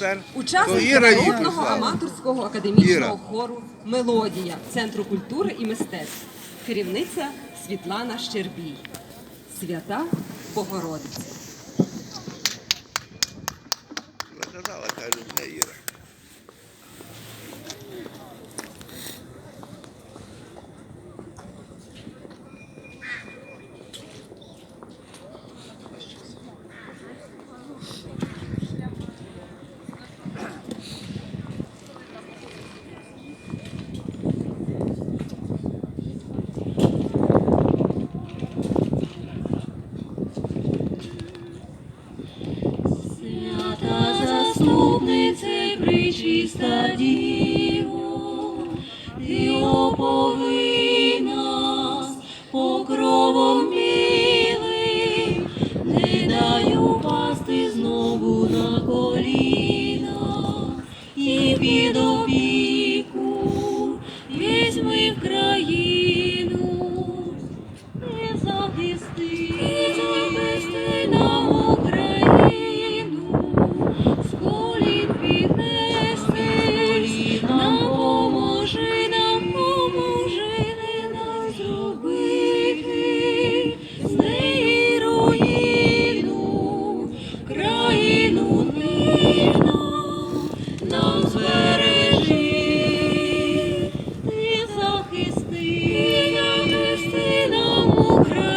тепер. То Учасниця народного аматорського академічного хору Мелодія Центру культури і мистецтв. Керівниця Світлана Щербій. Свята Богородиця. Наказала, каже, не Іра. причиста Діво, Ти опови нас покровом милим, не даю пасти знову на коліна. Ukraine.